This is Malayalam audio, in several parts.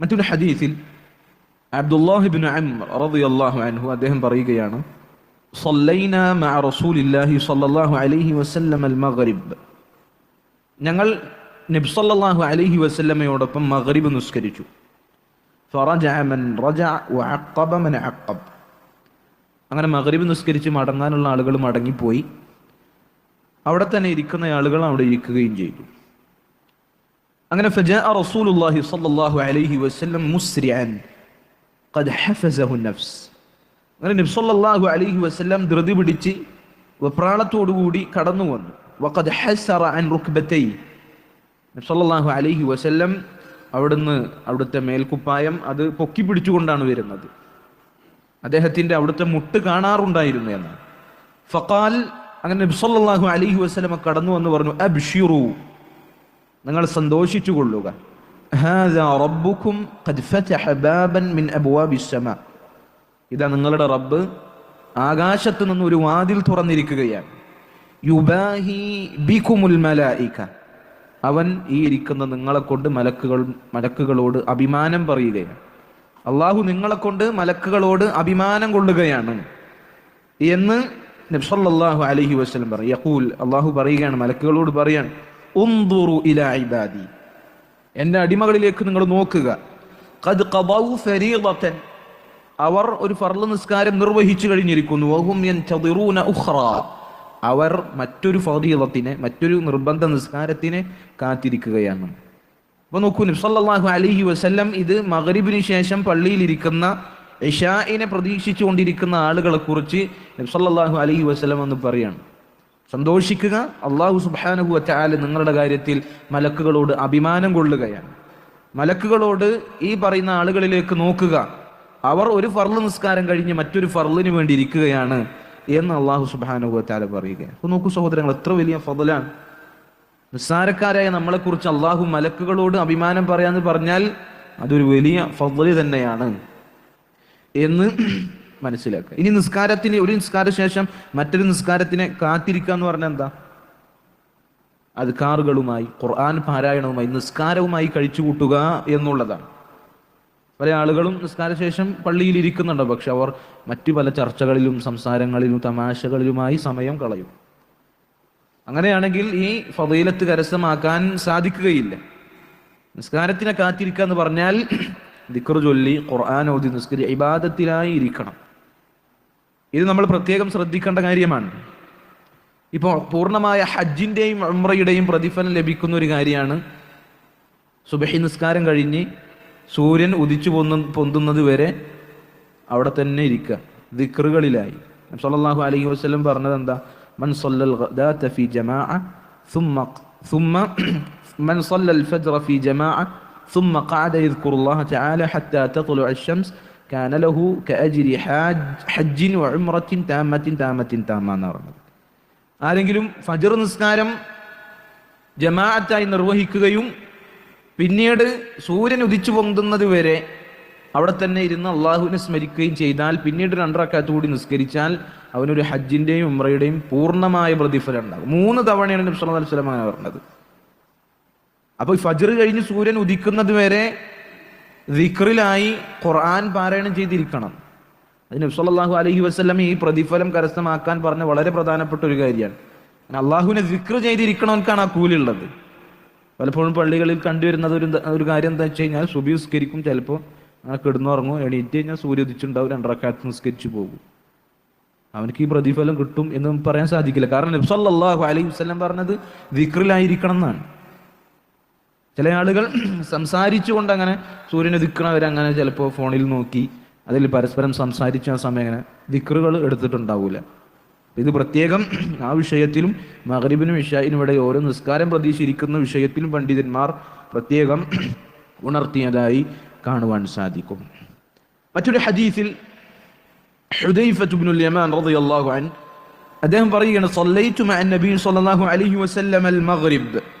മറ്റൊരു ഹദീസിൽ അബ്ദുല്ലാഹിബിൻ അമർ റളിയല്ലാഹു അൻഹു അദ്ദേഹം പറയുകയാണ് മഅ റസൂലില്ലാഹി അലൈഹി വസല്ലം അൽ മഗ്രിബ്. ഞങ്ങൾ നബി അലഹി അലൈഹി വസല്ലമയോടൊപ്പം മഗ്രിബ് നിസ്കരിച്ചു. ഫറജഅ മൻ റജഅ വഅഖബ മൻ അങ്ങനെ മഗ്രിബ് നിസ്കരിച്ച് മടങ്ങാനുള്ള ആളുകൾ മടങ്ങിപ്പോയി. അവിടെ തന്നെ ഇരിക്കുന്ന ആളുകൾ അവിടെ ഇരിക്കുകയും ചെയ്തു. അങ്ങനെ ഫജാ റസൂലുള്ളാഹി സ്വല്ലല്ലാഹു അലൈഹി വസല്ലം മുസ്രിഅൻ. ഖദ് ഹഫസഹു അങ്ങനെ നബി സല്ലല്ലാഹു അലൈഹി വസല്ലം ധൃതി പിടിച്ച് വെപ്രാളത്തോടുകൂടി കടന്നു വന്നു. വഖദ് ഹസറ അൻ റുക്ബതൈ. നബി സല്ലല്ലാഹു അലൈഹി വസല്ലം അവിടുന്ന് അവിടുത്തെ മേൽക്കുപ്പായം അത് പൊക്കി പിടിച്ചുകൊണ്ടാണ് വരുന്നത്. അദ്ദേഹത്തിന്റെ അവിടുത്തെ മുട്ട് കാണാറുണ്ടായിരുന്നു എന്നാണ് ഫക്കാൽ അങ്ങനെ നബി സല്ലല്ലാഹു അലൈഹി വസല്ലം കടന്നു വന്ന് പറഞ്ഞു അബ്ഷിറു. നിങ്ങൾ സന്തോഷിച്ചു കൊള്ളുക റബ്ബുക്കും ഇതാ നിങ്ങളുടെ റബ്ബ് ആകാശത്ത് നിന്ന് ഒരു വാതിൽ തുറന്നിരിക്കുകയാണ്. യുബാഹി അവൻ ഈ ഇരിക്കുന്ന നിങ്ങളെ കൊണ്ട് മലക്കുകൾ മലക്കുകളോട് അഭിമാനം പറയുകയാണ്. അള്ളാഹു നിങ്ങളെ കൊണ്ട് മലക്കുകളോട് അഭിമാനം കൊള്ളുകയാണ്. എന്ന് അലഹി വസ്ലം പറയും. യഖൂൽ അള്ളാഹു പറയുകയാണ് മലക്കുകളോട് പറയാൻ ഉന്ദുറു ഇലാ ഇബാദി. എന്റെ അടിമകളിലേക്ക് നിങ്ങൾ നോക്കുക. ഫരീളതൻ അവർ ഒരു ഫർൾ നിസ്കാരം നിർവഹിച്ചു കഴിഞ്ഞിരിക്കുന്നു. അവർ മറ്റൊരു ഫറീളത്തിനെ മറ്റൊരു നിർബന്ധ നിസ്കാരത്തിനെ കാത്തിരിക്കുകയാണ്. അപ്പൊ നോക്കൂ നബ്സല്ലാഹു അലഹി വസ്ല്ലം ഇത് മഗ്രിബിന് ശേഷം പള്ളിയിൽ ഇരിക്കുന്ന ഇഷായിനെ പ്രതീക്ഷിച്ചുകൊണ്ടിരിക്കുന്ന ആളുകളെ കുറിച്ച് നബ്സല്ലാഹു അലഹി വസ്ലം എന്ന് പറയാണ്. സന്തോഷിക്കുക. അള്ളാഹു സുബാനഹു വച്ചാൽ നിങ്ങളുടെ കാര്യത്തിൽ മലക്കുകളോട് അഭിമാനം കൊള്ളുകയാണ്. മലക്കുകളോട് ഈ പറയുന്ന ആളുകളിലേക്ക് നോക്കുക. അവർ ഒരു ഫർൾ നിസ്കാരം കഴിഞ്ഞ് മറ്റൊരു ഫർളിന് വേണ്ടി ഇരിക്കുകയാണ് എന്ന് അള്ളാഹു സുബാനഹു വച്ചാൽ പറയുകയാണ്. അപ്പൊ നോക്കൂ സഹോദരങ്ങൾ എത്ര വലിയ ഫതലാണ് നിസ്സാരക്കാരായ നമ്മളെക്കുറിച്ച് അള്ളാഹു മലക്കുകളോട് അഭിമാനം പറയാന്ന് പറഞ്ഞാൽ അതൊരു വലിയ ഫضൽ തന്നെയാണ്. എന്ന് മനസ്സിലാക്കുക. ഇനി നിസ്കാരത്തിന് ഒരു നിസ്കാര ശേഷം മറ്റൊരു നിസ്കാരത്തിനെ കാത്തിരിക്കുക എന്ന് പറഞ്ഞാൽ എന്താ? അത് കാറുകളുമായി ഖുർആൻ പാരായണവുമായി നിസ്കാരവുമായി കഴിച്ചു കൂട്ടുക എന്നുള്ളതാണ്. പല ആളുകളും നിസ്കാരശേഷം പള്ളിയിൽ ഇരിക്കുന്നുണ്ട് പക്ഷെ അവർ മറ്റു പല ചർച്ചകളിലും സംസാരങ്ങളിലും തമാശകളിലുമായി സമയം കളയും. അങ്ങനെയാണെങ്കിൽ ഈ ഫതീലത്ത് കരസ്ഥമാക്കാൻ സാധിക്കുകയില്ല. നിസ്കാരത്തിനെ കാത്തിരിക്കുക എന്ന് പറഞ്ഞാൽ ദിക്കർ ചൊല്ലി ഖുർആൻ ഓതി നിസ്കരി ഇബാദത്തിലായി ഇരിക്കണം ഇത് നമ്മൾ പ്രത്യേകം ശ്രദ്ധിക്കേണ്ട കാര്യമാണ്. ഇപ്പോൾ പൂർണമായ ഹജ്ജിന്റെയും ഉംറയുടെയും പ്രതിഫലം ലഭിക്കുന്ന ഒരു കാര്യമാണ്. സുബഹി നിസ്കാരം കഴിഞ്ഞ് സൂര്യൻ ഉദിച്ചു പൊന്നു പൊന്തുന്നത് വരെ അവിടെ തന്നെ ഇരിക്കുക. ദിക്റുകളിലായി. സല്ലല്ലാഹു അലൈഹി വസല്ലം പറഞ്ഞത് എന്താ? മൻ സല്ലൽ ഗദാത ഫീ ജമാഅ സുമ്മ സുമ്മ മൻ സല്ലൽ ഫജ്റ ഫി ജമാഅ ثم قعد يذكر الله تعالى حتى تطلع الشمس كان له كأجر حاج حج وعمرة تامة تامة تامة എന്ന് പറഞ്ഞത് ആരെങ്കിലും ഫജർ നിസ്കാരം ജമാഅത്തായി നിർവഹിക്കുകയും പിന്നീട് സൂര്യൻ ഉദിച്ചു പൊന്തുന്നത് വരെ അവിടെ തന്നെ ഇരുന്ന് അള്ളാഹുവിനെ സ്മരിക്കുകയും ചെയ്താൽ പിന്നീട് രണ്ടറക്കാത്ത് കൂടി നിസ്കരിച്ചാൽ അവനൊരു ഹജ്ജിന്റെയും ഉമ്രയുടെയും പൂർണ്ണമായ പ്രതിഫലം ഉണ്ടാകും മൂന്ന് തവണയാണ് നബി സല്ലല്ലാഹു അലൈഹി വസല്ലം അങ്ങനെ പറഞ്ഞത് അപ്പൊ ഈ ഫജർ കഴിഞ്ഞ് സൂര്യൻ ഉദിക്കുന്നത് വരെ ദിക്റിലായി ഖുർആൻ പാരായണം ചെയ്തിരിക്കണം. അത് നബി അലഹി വസല്ലം ഈ പ്രതിഫലം കരസ്ഥമാക്കാൻ പറഞ്ഞ വളരെ പ്രധാനപ്പെട്ട ഒരു കാര്യമാണ്. അള്ളാഹുവിനെ ദിക്ർ ചെയ്തിരിക്കണവർക്കാണ് ആ കൂലുള്ളത് പലപ്പോഴും പള്ളികളിൽ കണ്ടുവരുന്നത് ഒരു ഒരു കാര്യം എന്താ വെച്ച് കഴിഞ്ഞാൽ സുബി നിസ്കരിക്കും ചിലപ്പോൾ അങ്ങനെ കിടന്നുറങ്ങും എണീറ്റ് കഴിഞ്ഞാൽ സൂര്യ ഉദിച്ചുണ്ടാവും രണ്ടരക്കാലത്ത് നിസ്കരിച്ചു പോകും. അവനക്ക് ഈ പ്രതിഫലം കിട്ടും എന്ന് പറയാൻ സാധിക്കില്ല. കാരണം നബി സല്ലല്ലാഹു അലൈഹി വസ്ലം പറഞ്ഞത് ദിക്റിലായിരിക്കണം എന്നാണ്. ചില ആളുകൾ സംസാരിച്ചുകൊണ്ട് അങ്ങനെ സൂര്യനെ ദിക്കണവരങ്ങനെ ചിലപ്പോൾ ഫോണിൽ നോക്കി അതിൽ പരസ്പരം സംസാരിച്ച ആ സമയം അങ്ങനെ ദിക്റുകൾ എടുത്തിട്ടുണ്ടാവൂല. ഇത് പ്രത്യേകം ആ വിഷയത്തിലും മഹരീബിനും ഇഷായിനും ഇവിടെ ഓരോ നിസ്കാരം പ്രതീക്ഷിച്ചിരിക്കുന്ന വിഷയത്തിലും പണ്ഡിതന്മാർ പ്രത്യേകം ഉണർത്തിയതായി കാണുവാൻ സാധിക്കും. മറ്റൊരു ഹദീസിൽ ഹുദൈഫത്തുബ്നുൽ യമാൻ റളിയല്ലാഹു അൻ അദ്ദേഹം പറയുകയാണ് സല്ലൈതു അലൈഹി മഗ്രിബ്.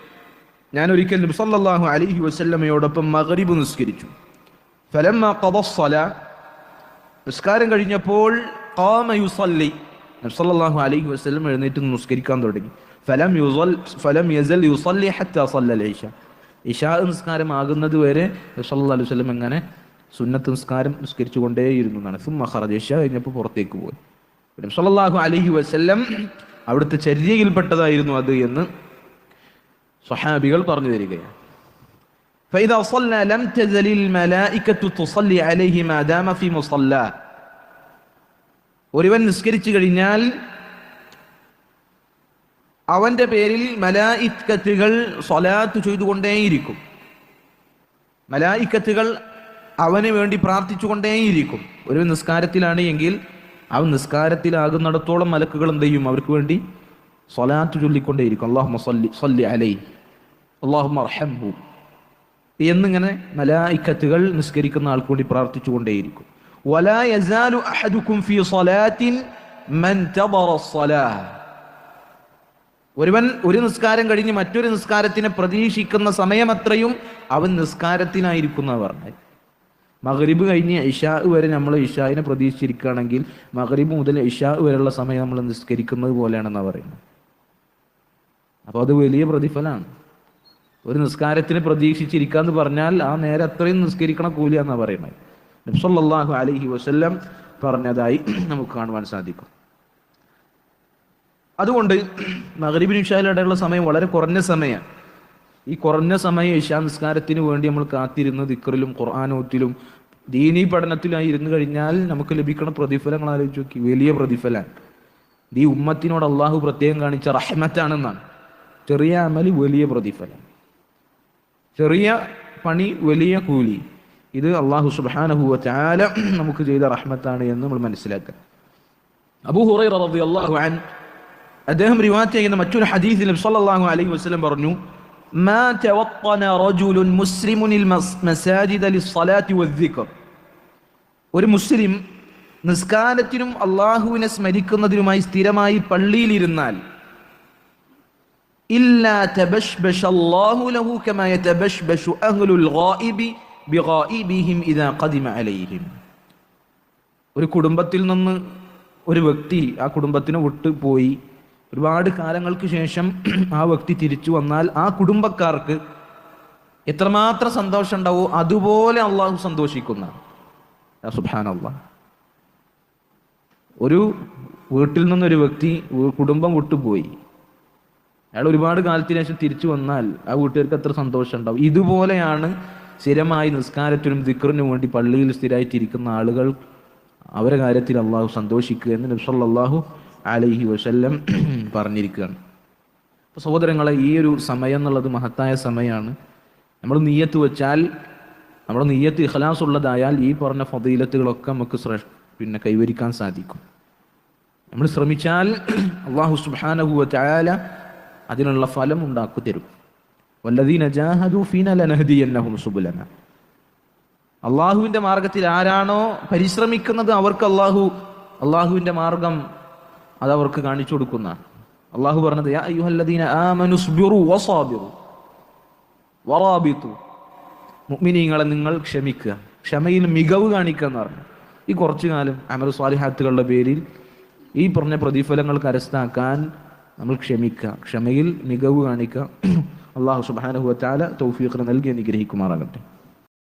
ഞാൻ ഒരിക്കൽ നബ്സല്ലാഹു അലിഹി വസ്ല്ലമയോടൊപ്പം മകരിബ് നിസ്കരിച്ചു. ഫലം നിസ്കാരം കഴിഞ്ഞപ്പോൾ കാമ നബ്സല്ലാഹു അലൈഹി വസ്ലം എഴുന്നേറ്റ് നിസ്കരിക്കാൻ തുടങ്ങി. ഫലം യുസൽ ഫലം യസൽ ഇഷാ. നിസ്കാരം ആകുന്നത് വരെ അലൈഹി വസ്ലം എങ്ങനെ സുന്നത്ത് നിസ്കാരം നിസ്കരിച്ചു കൊണ്ടേയിരുന്നു എന്നാണ് സുമ ഇഷ കഴിഞ്ഞപ്പോൾ പുറത്തേക്ക് പോയി. നബ്സല്ലാഹു അലൈഹി വസ്ലം അവിടുത്തെ ചര്യയിൽപ്പെട്ടതായിരുന്നു അത് എന്ന് സ്വഹാബികൾ പറഞ്ഞു തരികയാണ് فإذا صلى لم تزل الملائكة تصلي عليه ما دام في مصلاه ഒരുവൻ നിസ്കരിച്ചു കഴിഞ്ഞാൽ അവന്റെ പേരിൽ മലായിക്കത്തുകൾ സ്വലാത്ത് ചെയ്തുകൊണ്ടേയിരിക്കും മലായിക്കത്തുകൾ അവന് വേണ്ടി പ്രാർത്ഥിച്ചുകൊണ്ടേയിരിക്കും ഒരു നിസ്കാരത്തിലാണ് എങ്കിൽ അവൻ നിസ്കാരത്തിലാകുന്നിടത്തോളം മലക്കുകൾ എന്ത് ചെയ്യും അവർക്ക് വേണ്ടി സ്വലാത്ത് ചൊല്ലിക്കൊണ്ടേയിരിക്കും അള്ളാഹു സല്ലി സല്ലി അലൈ അള്ളാഹു അർഹംഹു എന്നിങ്ങനെ മലായിക്കത്തുകൾ നിസ്കരിക്കുന്ന ആൾക്ക് വേണ്ടി പ്രാർത്ഥിച്ചുകൊണ്ടേയിരിക്കും ولا يزال أحدكم في صلاة من تبر الصلاة ഒരുവൻ ഒരു നിസ്കാരം കഴിഞ്ഞ് മറ്റൊരു നിസ്കാരത്തിനെ പ്രതീക്ഷിക്കുന്ന സമയമത്രയും അവൻ നിസ്കാരത്തിനായിരിക്കുന്ന പറഞ്ഞത് മഗ്രിബ് കഴിഞ്ഞ് ഇഷാ വരെ നമ്മൾ ഇഷാവിനെ പ്രതീക്ഷിച്ചിരിക്കുകയാണെങ്കിൽ മഗ്രിബ് മുതൽ ഇഷാ വരെയുള്ള സമയം നമ്മൾ നിസ്കരിക്കുന്നത് പോലെയാണെന്നാണ് പറയുന്നത് അപ്പോൾ അത് വലിയ പ്രതിഫലമാണ് ഒരു നിസ്കാരത്തിന് പ്രതീക്ഷിച്ചിരിക്കാന്ന് പറഞ്ഞാൽ ആ നേരെ അത്രയും നിസ്കരിക്കണ കൂലിയാന്നാണ് പറയുന്നത്. നബ്സല്ലാഹു അലഹി വസല്ലം പറഞ്ഞതായി നമുക്ക് കാണുവാൻ സാധിക്കും. അതുകൊണ്ട് മകരീബിന് ഇഷായുടെ സമയം വളരെ കുറഞ്ഞ സമയമാണ്. ഈ കുറഞ്ഞ സമയം ഇഷാ നിസ്കാരത്തിന് വേണ്ടി നമ്മൾ കാത്തിരുന്ന് ദിക്കറിലും ഖുർആാനോത്തിലും ദീനീ പഠനത്തിലായി ഇരുന്ന് കഴിഞ്ഞാൽ നമുക്ക് ലഭിക്കുന്ന പ്രതിഫലങ്ങൾ ആലോചിച്ച് നോക്കി വലിയ പ്രതിഫലമാണ്. ഈ ഉമ്മത്തിനോട് അള്ളാഹു പ്രത്യേകം കാണിച്ച റഹ്മത്താണെന്നാണ്. ചെറിയ അമൽ വലിയ പ്രതിഫലം ചെറിയ പണി വലിയ കൂലി. ഇത് അള്ളാഹു സുബാനഹുവ ചാല നമുക്ക് ചെയ്ത റഹ്മത്താണ് എന്ന് നമ്മൾ മനസ്സിലാക്കുക. അബൂ ഹുറൈറ അള്ളാഹു അൻ അദ്ദേഹം റിവായത്ത് ചെയ്യുന്ന മറ്റൊരു ഹദീസിൽ സല്ലല്ലാഹു അലൈഹി വസല്ലം പറഞ്ഞു മാ തവത്തന റജുലുൻ മുസ്ലിമുൻ മസാജിദ ലിസ്സലാത്തി വദ്ദിക്ർ ഒരു മുസ്ലിം നിസ്കാരത്തിനും അള്ളാഹുവിനെ സ്മരിക്കുന്നതിനുമായി സ്ഥിരമായി പള്ളിയിലിരുന്നാൽ إلا تبشبش الله له كما يتبشبش أهل الغائب بغائبهم إذا قدم عليهم ഒരു കുടുംബത്തിൽ നിന്ന് ഒരു വ്യക്തി ആ കുടുംബത്തിനെ വിട്ട് പോയി ഒരുപാട് കാലങ്ങൾക്ക് ശേഷം ആ വ്യക്തി തിരിച്ചു വന്നാൽ ആ കുടുംബക്കാർക്ക് എത്രമാത്രം സന്തോഷം ഉണ്ടാവോ അതുപോലെ അള്ളാഹു സന്തോഷിക്കുന്ന സുബാൻ അള്ളാഹ് ഒരു വീട്ടിൽ നിന്നൊരു വ്യക്തി കുടുംബം വിട്ടുപോയി അയാൾ ഒരുപാട് കാലത്തിന് ശേഷം തിരിച്ചു വന്നാൽ ആ വീട്ടുകാർക്ക് എത്ര സന്തോഷം ഉണ്ടാവും. ഇതുപോലെയാണ് സ്ഥിരമായി നിസ്കാരത്തിനും ദിക്കറിനും വേണ്ടി പള്ളിയിൽ സ്ഥിരമായിട്ടിരിക്കുന്ന ആളുകൾ അവരെ കാര്യത്തിൽ അള്ളാഹു സന്തോഷിക്കുക എന്ന് നബ്സല്ലാഹു അലഹി വസല്ലം പറഞ്ഞിരിക്കുകയാണ്. അപ്പോൾ സഹോദരങ്ങളെ ഈ ഒരു സമയം എന്നുള്ളത് മഹത്തായ സമയമാണ്. നമ്മൾ നീയത്ത് വെച്ചാൽ നമ്മുടെ നീയത്ത് ഇഖലാസ് ഉള്ളതായാൽ ഈ പറഞ്ഞ ഫതീലത്തുകളൊക്കെ നമുക്ക് പിന്നെ കൈവരിക്കാൻ സാധിക്കും. നമ്മൾ ശ്രമിച്ചാൽ അള്ളാഹു സുബാനഹുവ അതിനുള്ള ഫലം ഉണ്ടാക്കി തരും വല്ലദീന ജാഹദു മാർഗത്തിൽ ആരാണോ പരിശ്രമിക്കുന്നത് അവർക്ക് അള്ളാഹു അള്ളാഹുവിന്റെ മാർഗം അത് അവർക്ക് കാണിച്ചു കൊടുക്കുന്ന അള്ളാഹു പറഞ്ഞത് മുഅ്മിനീങ്ങളെ നിങ്ങൾ ക്ഷമിക്കുക. ക്ഷമയിൽ മികവ് കാണിക്കുക എന്ന് പറഞ്ഞു. ഈ കുറച്ചു കാലം അമർ സ്വാലിഹാത്തുകളുടെ പേരിൽ ഈ പറഞ്ഞ പ്രതിഫലങ്ങൾ കരസ്ഥാക്കാൻ നമ്മൾ ക്ഷമിക്കുക. ക്ഷമയിൽ മികവ് കാണിക്കുക. അള്ളാഹു സുബാനഹു താല തൗഫീഖ് നൽകി അനുഗ്രഹിക്കുമാറാകട്ടെ.